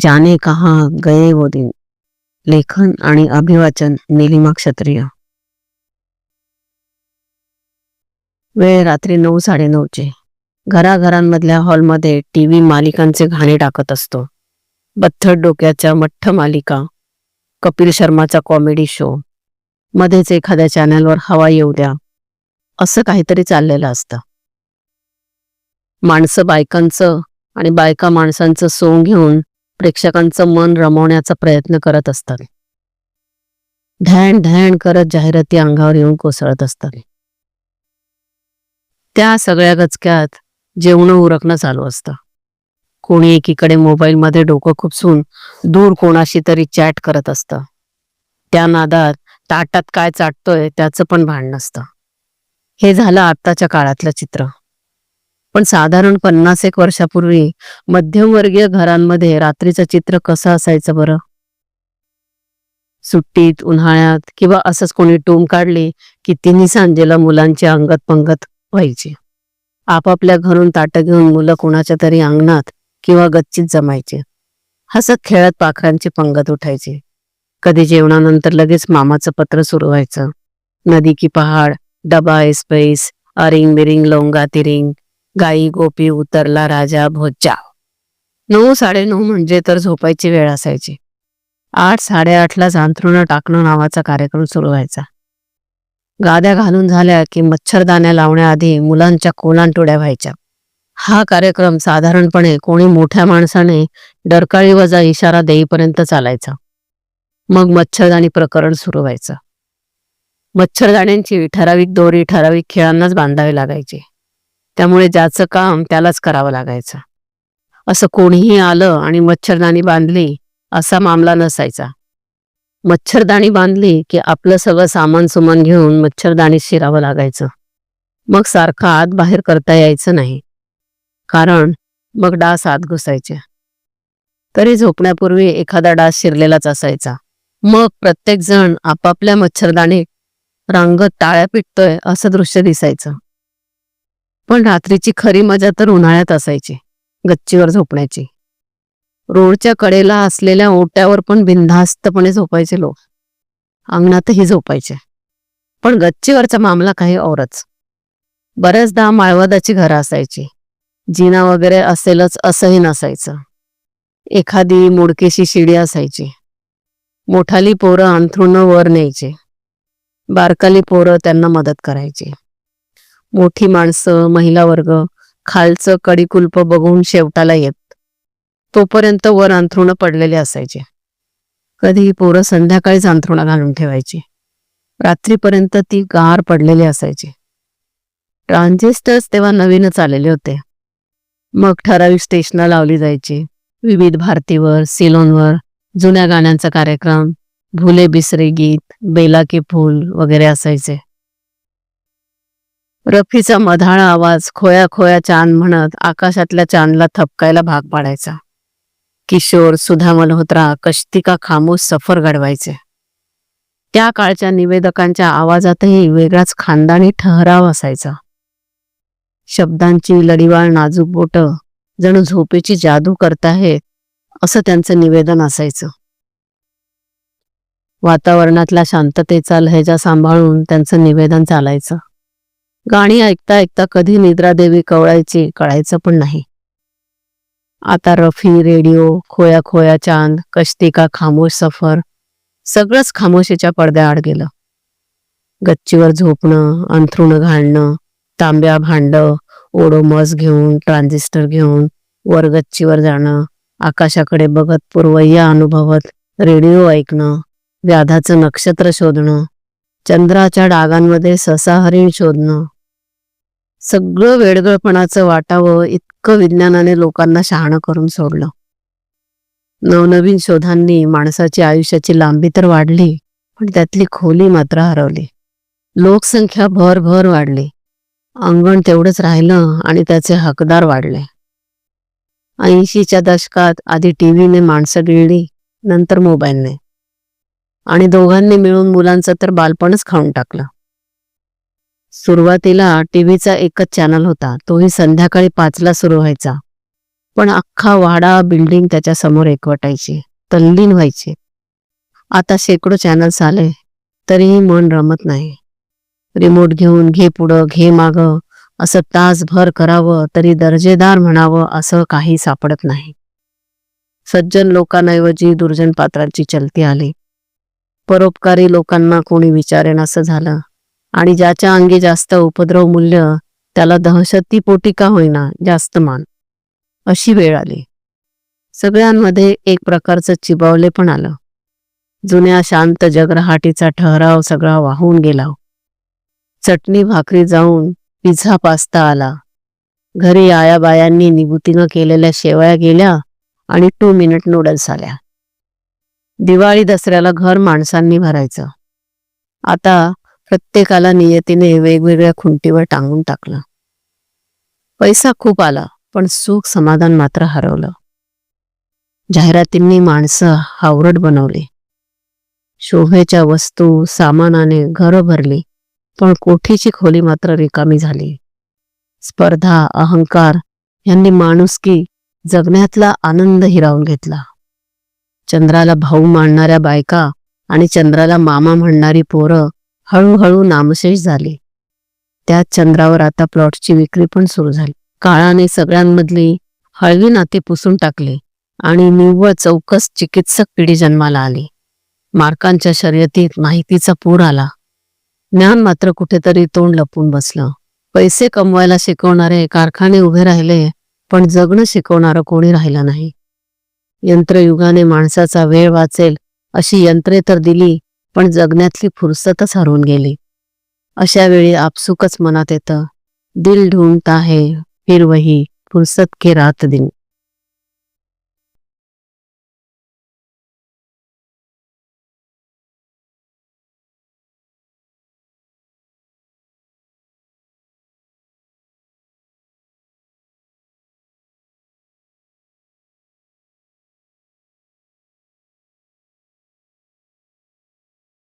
जाने कहा गए वो दिन। लेखन आणि अभिवाचन निलिमा क्षत्रिय। वेळ रात्री नऊ साडेनऊचे. घराघरांमधल्या हॉलमध्ये टीव्ही मालिकांचे घाणे टाकत असतो. बथ्थड डोक्याच्या मठ्ठ मालिका कपिल शर्माचा कॉमेडी शो. मध्येच एखाद्या चॅनलवर हवा येऊ द्या. असं काहीतरी चाललेलं असतं. माणसं बायकांचं आणि बायका माणसांचं सोंग घेऊन प्रेक्षकांचं मन रमवण्याचा प्रयत्न करत असतात. ढॅण ढॅण करत जाहिराती अंगावर येऊन कोसळत असतात. त्या सगळ्या गचक्यात जेवण उरकणं चालू असतं. कोणी एकीकडे मोबाईलमध्ये डोकं खुपसून दूर कोणाशी तरी चॅट करत असतं. त्या नादात ताटात काय चाटतोय त्याचं पण भान नसतं. हे झालं आत्ताच्या काळातलं चित्र. पण साधारण पन्नास एक वर्षापूर्वी मध्यमवर्गीय घरांमध्ये रात्रीचं चित्र कसं असायचं बरं? सुट्टीत उन्हाळ्यात किंवा असंच कोणी टोम काढली की तिन्ही सांजेला मुलांची अंगत पंगत व्हायची. आपापल्या घरून ताटं घेऊन मुलं कोणाच्या तरी अंगणात किंवा गच्चीत जमायचे. हसत खेळत पाखरांची पंगत उठायची. कधी जेवणानंतर लगेच मामाचं पत्र सुरू व्हायचं. नदी की पहाड डबा एस्पैस अरिंग बिरिंग लोंगा तिरिंग गाई गोपी उतरला राजा भोज्जा नऊ साडेनऊ म्हणजे तर झोपायची वेळ असायची. आठ साडेआठला अंथरुणं टाकणं नावाचा कार्यक्रम सुरू व्हायचा. गाद्या घालून झाल्या की मच्छरदाण्या लावण्याआधी मुलांच्या कोलांटोड्या व्हायच्या. हा कार्यक्रम साधारणपणे कोणी मोठ्या माणसाने डरकाळी वजा इशारा देईपर्यंत चालायचा. मग मच्छरदाणी प्रकरण सुरू व्हायचं. मच्छरदाण्यांची ठराविक दोरी ठराविक खेळांनाच बांधावी लागायची. त्यामुळे ज्याचं काम त्यालाच करावं लागायचं. असं कोणीही आलं आणि मच्छरदाणी बांधली असा मामला नसायचा. मच्छरदाणी बांधली की आपलं सगळं सामान सुमान घेऊन मच्छरदाणी शिरावं लागायचं. मग सारखा आत बाहेर करता यायचं नाही. कारण मग डास आत घुसायचे. तरी झोपण्यापूर्वी एखादा डास शिरलेलाच असायचा. मग प्रत्येक जण आपापल्या मच्छरदाणीत रांगत टाळ्या पिटतोय असं दृश्य दिसायचं. पण रात्रीची खरी मजा तर उन्हाळ्यात असायची गच्चीवर झोपण्याची. रोडच्या कडेला असलेल्या ओट्यावर पण बिनधास्तपणे झोपायचे लोक. अंगणातही झोपायचे. पण गच्चीवरचा मामला काही औरच. बऱ्याचदा माळवादाची घरं असायची. जिना वगैरे असेलच असंही नसायचं. एखादी मोडकेशी शिडी असायची. मोठाली पोरं अंथरुणं वर न्यायचे. बारकाली पोरं त्यांना मदत करायची. मोठी माणसं महिला वर्ग खालचं कडीकुल्प बघून शेवटाला येत. तोपर्यंत वर अंथरुणं पडलेले असायचे. कधी पोरं संध्याकाळीच अंथरुणं घालून ठेवायची. रात्रीपर्यंत ती गार पडलेली असायची. ट्रान्झिस्टर्स तेव्हा नवीनच आलेले होते. मग ठराविक स्टेशनं लावली जायची. विविध भारतीवर सिलोनवर जुन्या गाण्यांचा कार्यक्रम भुले बिसरे गीत बेला के फूल वगैरे असायचे. रफीचा मधाळा आवाज खोया खोया चांद म्हणत आकाशातल्या चांदला थपकायला भाग पाडायचा. किशोर सुधा मल्होत्रा कश्तिका खामोश सफर घडवायचे. त्या काळच्या निवेदकांच्या आवाजातही वेगळाच खानदानी ठहराव असायचा. शब्दांची लढीवाळ नाजूक बोट जणू झोपेची जादू करताहेत असं त्यांचं निवेदन असायचं. वातावरणातल्या शांततेचा लहेजा सांभाळून त्यांचं निवेदन चालायचं. गाणी ऐकता ऐकता कधी निद्रादेवी कवळायची कळायचं पण नाही. आता रफी रेडिओ खोया खोया चांद कश्ती का खामोश सफर सगळंच खामोशीच्या पडद्याआड गेलं. गच्चीवर झोपणं अंथरुण घालणं तांब्या भांड ओडोमस घेऊन ट्रान्झिस्टर घेऊन वर गच्चीवर जाणं आकाशाकडे बघत पूर्वय्या अनुभवत रेडिओ ऐकणं व्याधाचं नक्षत्र शोधणं चंद्राच्या डागांमध्ये ससाहरीण शोधणं सगळं वेडगळपणाचं वाटावं इतकं विज्ञानाने लोकांना शहाणं करून सोडलं. नवनवीन शोधांनी माणसाची आयुष्याची लांबी तर वाढली पण त्यातली खोली मात्र हरवली. लोकसंख्या भर भर वाढली. अंगण तेवढंच राहिलं आणि त्याचे हकदार वाढले. ऐंशीच्या दशकात आधी टीव्हीने माणसं गिळली नंतर मोबाईलने. आणि दोघांनी मिळून मुलांचं तर बालपणच खाऊन टाकलं. सुरुवातीला टीव्हीचा एकच चॅनल होता. तोही संध्याकाळी पाचला सुरू व्हायचा. पण अख्खा वाडा बिल्डिंग त्याच्यासमोर एकवटायची तल्लीन व्हायची. आता शेकडो चॅनल्स आले तरीही मन रमत नाही. रिमोट घेऊन घे पुढं घे माग असं तासभर करावं तरी दर्जेदार म्हणावं असं काही सापडत नाही. सज्जन लोकांऐवजी दुर्जन पात्रांची चलती आली. परोपकारी लोकांना कोणी विचारेन असं झालं आणि ज्याच्या अंगी जास्त उपद्रव मूल्य त्याला दहशतीपोटी का होईना जास्त मान. अशी वेळ आली. सगळ्यांमध्ये एक प्रकारचं चिबावले पण आलं. जुन्या शांत जगरहाटीचा ठहराव सगळा वाहून गेला. चटणी भाकरी जाऊन पिझ्झा पास्ता आला. घरी आयाबायांनी निभूतीनं केलेल्या शेवया गेल्या आणि टू मिनिट नूडल्स आल्या. दिवाळी दसऱ्याला घर माणसांनी भरायचं. आता प्रत्येकाला नियतीने वेगवेगळ्या खुंटीवर टांगून टाकलं. पैसा खूप आला पण सुख समाधान मात्र हरवलं. जाहिरातींनी माणसं हावरट बनवली. शोभेच्या वस्तू सामानाने घरं भरली पण कोठीची खोली मात्र रिकामी झाली. स्पर्धा अहंकार यांनी माणुसकी जगण्यातला आनंद हिरावून घेतला. चंद्राला भाऊ मानणाऱ्या बायका आणि चंद्राला मामा म्हणणारी पोरं हळूहळू नामशेष झाले. त्याच चंद्रावर आता प्लॉटची विक्री पण सुरू झाली. काळाने सगळ्यांमधली हळवी नाते पुसून टाकले आणि निव्वळ चौकस चिकित्सक पिढी जन्माला आली. मार्कांच्या शर्यतीत माहितीचा पूर आला. ज्ञान मात्र कुठेतरी तोंड लपून बसलं. पैसे कमवायला शिकवणारे कारखाने उभे राहिले पण जगणं शिकवणारं कोणी राहिलं नाही. यंत्रयुगाने माणसाचा वेळ वाचेल अशी यंत्रे तर दिली पण जगण्यातली फुरसतच हरवून गेली. अशा वेळी आपसुकच मनात येतं दिल ढूंढता है फिर वही फुरसत के रात दिन.